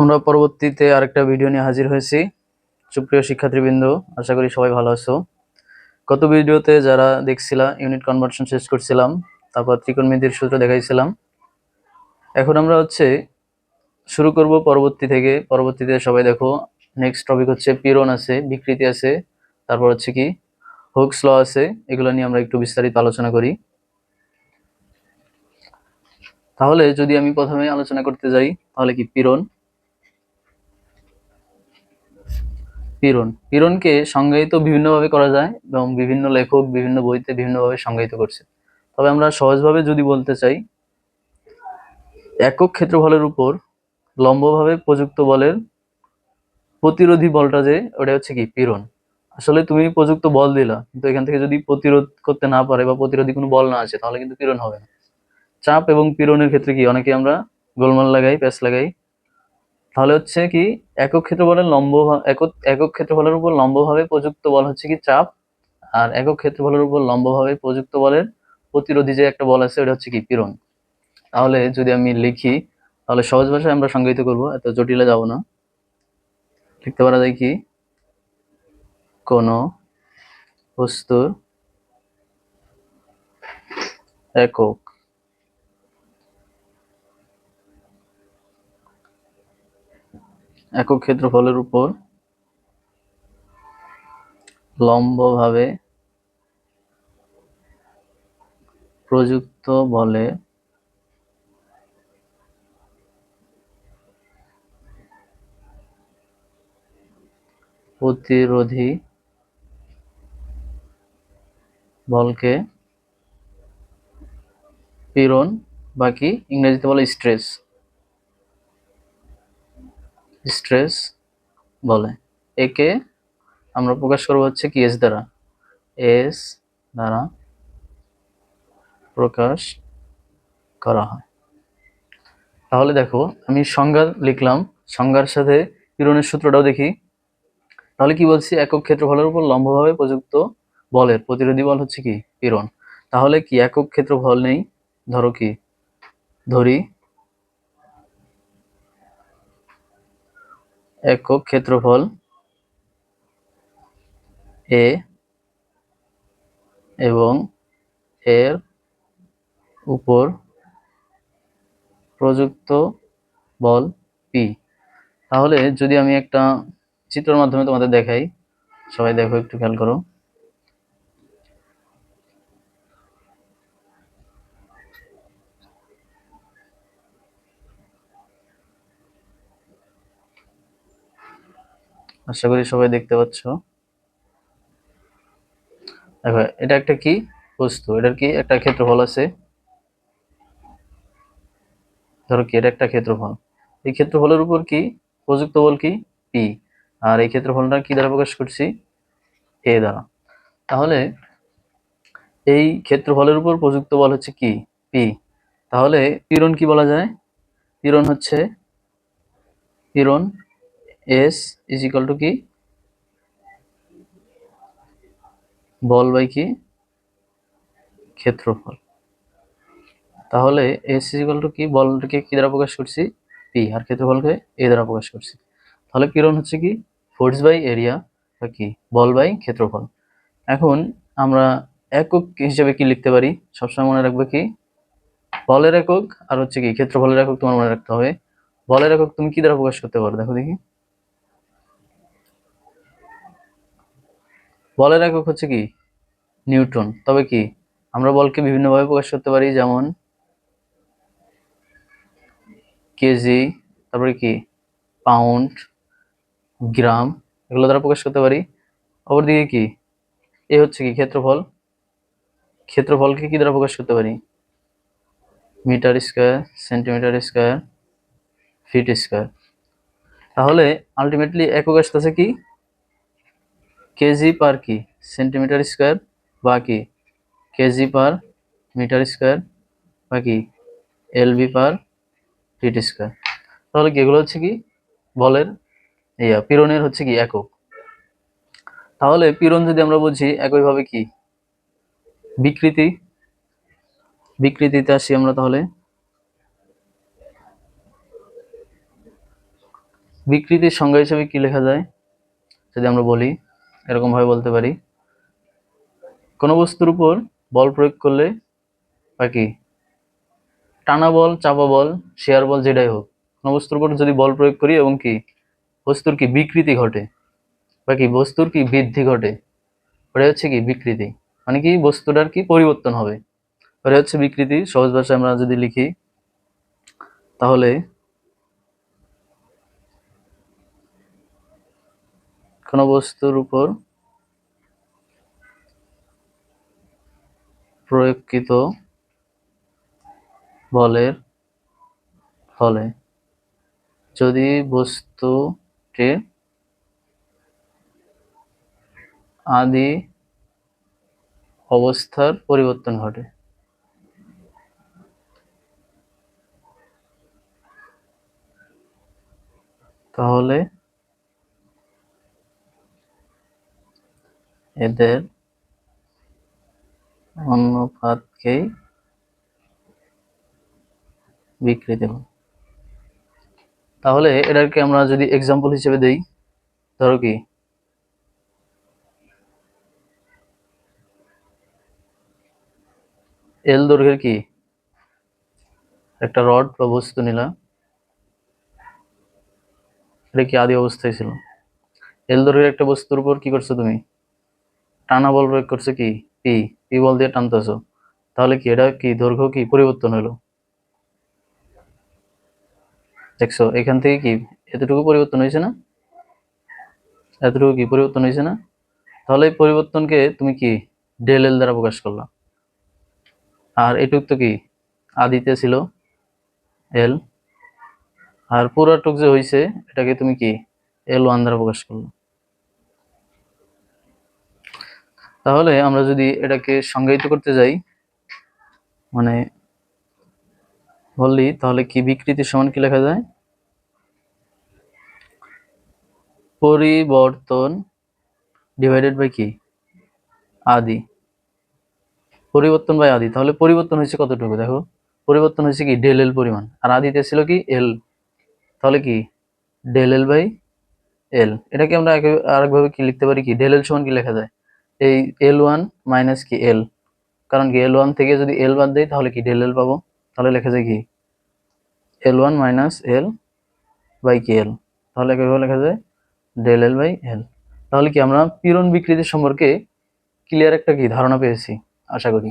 আমরা পরবর্তীতে আরেকটা ভিডিও নিয়ে হাজির হয়েছি। সুপ্রিয় শিক্ষার্থীবৃন্দ, আশা করি সবাই ভালো আছো। গত ভিডিওতে যারা দেখছিলা ইউনিট কনভার্সন শেষ করছিলাম, তারপর ত্রিকোণমিতির সূত্র দেখাইছিলাম। এখন আমরা হচ্ছে শুরু করব পরবর্তী থেকে। পরবর্তীতে সবাই দেখো নেক্সট টপিক হচ্ছে পীড়ন আছে, বিকৃতি আছে, তারপর হচ্ছে কি হোক্স ল আছে, এগুলো নিয়ে আমরা একটু বিস্তারিত আলোচনা করি। তাহলে যদি আমি প্রথমে আলোচনা করতে যাই, তাহলে কি পীড়ন? পীড়ন। পীড়নকে সংজ্ঞায়িত বিভিন্নভাবে করা যায় এবং বিভিন্ন লেখক বিভিন্ন বইতে বিভিন্নভাবে সংজ্ঞায়িত করছে। তবে আমরা সহজভাবে যদি বলতে চাই, একক ক্ষেত্রফলের উপর লম্বভাবে প্রযুক্ত বলের প্রতিরোধী বলটা যে, ওটা হচ্ছে কি পীড়ন। আসলে তুমি প্রযুক্ত বল দিলা, কিন্তু এখান থেকে যদি প্রতিরোধ করতে না পারে বা প্রতিরোধী কোনো বল না আছে, তাহলে কিন্তু পীড়ন হবে না। চাপ এবং পীড়নের ক্ষেত্রে কি অনেকে আমরা গোলমাল লাগাই, প্যাচ লাগাই? তাহলে হচ্ছে কি, একক ক্ষেত্রফলের লম্ব একক ক্ষেত্রফলের উপর লম্বভাবে প্রযুক্ত বল হচ্ছে কি চাপ, আর একক ক্ষেত্রফলের উপর লম্বভাবে প্রযুক্ত বলের প্রতিরোধী যে একটা বল আছে, ওটা হচ্ছে কি পীড়ন। তাহলে যদি আমি লিখি, তাহলে সহজ ভাষায় আমরা সংজ্ঞায়িত করব, এত জটিলে যাব না। লিখতে পারা যায় কি? কোন বস্তুর একক একক ক্ষেত্রফলের উপর লম্বভাবে প্রযুক্ত বলে প্রতিরোধী বলকে পীড়ন বাকি ইংরেজিতে বলে স্ট্রেস। স্ট্রেস বলে। একে আমরা প্রকাশ করব হচ্ছে কি? এস দ্বারা। এস দ্বারা প্রকাশ করা হয়। তাহলে দেখো, আমি সংজ্ঞা লিখলাম। সংজ্ঞার সাথে পীড়নের সূত্রটাও দেখি। তাহলে কি বলছি? একক ক্ষেত্রফলের উপর লম্বভাবে প্রযুক্ত বলের প্রতিরোধী বল হচ্ছে কি? পীড়ন তাহলে কি একক ক্ষেত্রফল নেই? ধরো কি? ধরি একক ক্ষেত্রফল এ এবং এর উপর প্রযুক্ত বল পি তাহলে যদি আমি একটা চিত্রের মাধ্যমে তোমাদের দেখাই, সবাই দেখো, একটু খেয়াল করো। আশা করি সবাই দেখতে পাচ্ছ। দেখো, এটা একটা কি? বস্তু। এটার কি? একটা ক্ষেত্রফল আছে। ধরো কি, এটা একটা ক্ষেত্রফল। এই ক্ষেত্রফলের উপর কি? প্রযুক্ত বল কি? পি আর এই ক্ষেত্রফলটা কি দ্বারা প্রকাশ করছি? এ দ্বারা। তাহলে এই ক্ষেত্রফলের উপর প্রযুক্ত বল হচ্ছে কি? পি তাহলে পীড়ন কি বলা যায়? পীড়ন হচ্ছে, পীড়ন এস ইজ ইকাল টু কি? বল বাই কি? ক্ষেত্রফল। তাহলে এস ইজ ইকাল টু কি? বলটাকে কি দ্বারা প্রকাশ করছি? পি আর ক্ষেত্রফলকে এ দ্বারা প্রকাশ করছি। তাহলে পীড়ন হচ্ছে কি? ফোর্স বাই এরিয়া বা কি? বল বাই ক্ষেত্রফল। এখন আমরা একক হিসেবে কি লিখতে পারি? সবসময় মনে রাখবে কি? বলের একক। আর হচ্ছে কি? ক্ষেত্রফলের একক তোমার মনে রাখতে হবে। বলের একক তুমি কি দ্বারা প্রকাশ করতে পারো? দেখো দেখি। বলের একক হচ্ছে কি? নিউটন তবে কি? আমরা বলকে বিভিন্নভাবে প্রকাশ করতে পারি, যেমন কেজি তারপরে কি? পাউন্ড গ্রাম এগুলো দ্বারা প্রকাশ করতে পারি। অপরদিকে কি? এ হচ্ছে কি ক্ষেত্রফল? ক্ষেত্রফলকে কি দ্বারা প্রকাশ করতে পারি? Metre square, centimetre square, feet square. তাহলে আলটিমেটলি একক আসতেছে কি? কেজি পার কি সেন্টিমিটার স্কোয়ার বা কি কেজি পার মিটার স্কোয়ার বা কি এলবি পার ফিট স্কোয়ার তাহলে কি এগুলো হচ্ছে কি? বলের ইয়া, পীড়নের হচ্ছে কি একক। তাহলে পীড়ন যদি আমরা বুঝি একইভাবে কি? বিকৃতি, বিকৃতিতে আসি আমরা তাহলে। বিকৃতির সংজ্ঞা হিসেবে কি লেখা যায়? যদি আমরা বলি এরকম ভাবে বলতে পারি। কোনো বস্তুর উপর বল প্রয়োগ করলে বা কি? টানা বল, চাপা বল, শেয়ার বল, যেটাই হোক, কোনো বস্তুর উপর যদি বল প্রয়োগ করি এবং কি? বস্তুর কি বিকৃতি ঘটে? বা কি বস্তুর কি বৃদ্ধি ঘটে? ওটা হচ্ছে কি বিকৃতি? মানে কি বস্তুটার কি পরিবর্তন হবে? ওটা হচ্ছে বিকৃতি। সহজ ভাষায় আমরা যদি লিখি, তাহলে কোনো বস্তুর উপর প্রয়োগকৃত বলের ফলে। যদি বস্তুটির আদি অবস্থার পরিবর্তন ঘটে তাহলে এদের অনুপাতকেই বিকৃতি বলে তাহলে এটাকে আমরা যদি এক্সাম্পল হিসেবে দেই, ধরো কি? এল দৈর্ঘ্যের কি? একটা রড বা বস্তু নিলাম। এটা কি আদি অবস্থায় ছিল? এল দৈর্ঘ্যের একটা বস্তুর উপর কি করছ তুমি? টানা বল প্রয়োগ করছে কি? পি পি বল দিয়ে টানতেছো। তাহলে কি এটা কি? দৈর্ঘ্য কি? পরিবর্তন হলো। দেখছ, এখান থেকে কি এতটুকু পরিবর্তন হয়েছে না? এতটুকু কি পরিবর্তন হয়েছে না? তাহলে এই পরিবর্তনকে তুমি কি? ডেল এল দ্বারা প্রকাশ করলা। আর এটুক তো কি? আদিতে ছিল এল আর পুরাটুক যে হয়েছে এটাকে তুমি কি? এল ওয়ান দ্বারা প্রকাশ করল। তাহলে আমরা যদি এটাকে সংজ্ঞায়িত করতে যাই মানে বললি, তাহলে কি বিকৃতি সমান কি লেখা যায়? পরিবর্তন ডিভাইডেড বাই কি? আদি। পরিবর্তন বাই আদি। তাহলে পরিবর্তন হয়েছে কতটুকু? দেখো, পরিবর্তন হয়েছে কি? ডেল এল পরিমাণ। আর আদিতে ছিল কি? এল তাহলে কি? ডেল এল বাই এল এটাকে আমরা আরেকভাবে কি লিখতে পারি কি? ডেল এল সমান কি লেখা যায়? এই এল ওয়ান মাইনাস কি এল কারণ কি এল ওয়ান থেকে যদি এল বাদ দেই, তাহলে কি ডেল এল পাবো? তাহলে লেখা যায় কি? L one minus L by কি এল তাহলে কীভাবে লেখা যায়? ডেল এল বাই এল তাহলে কি আমরা পীড়ন বিকৃতি সম্পর্কে ক্লিয়ার একটা কি ধারণা পেয়েছি? আশা করি।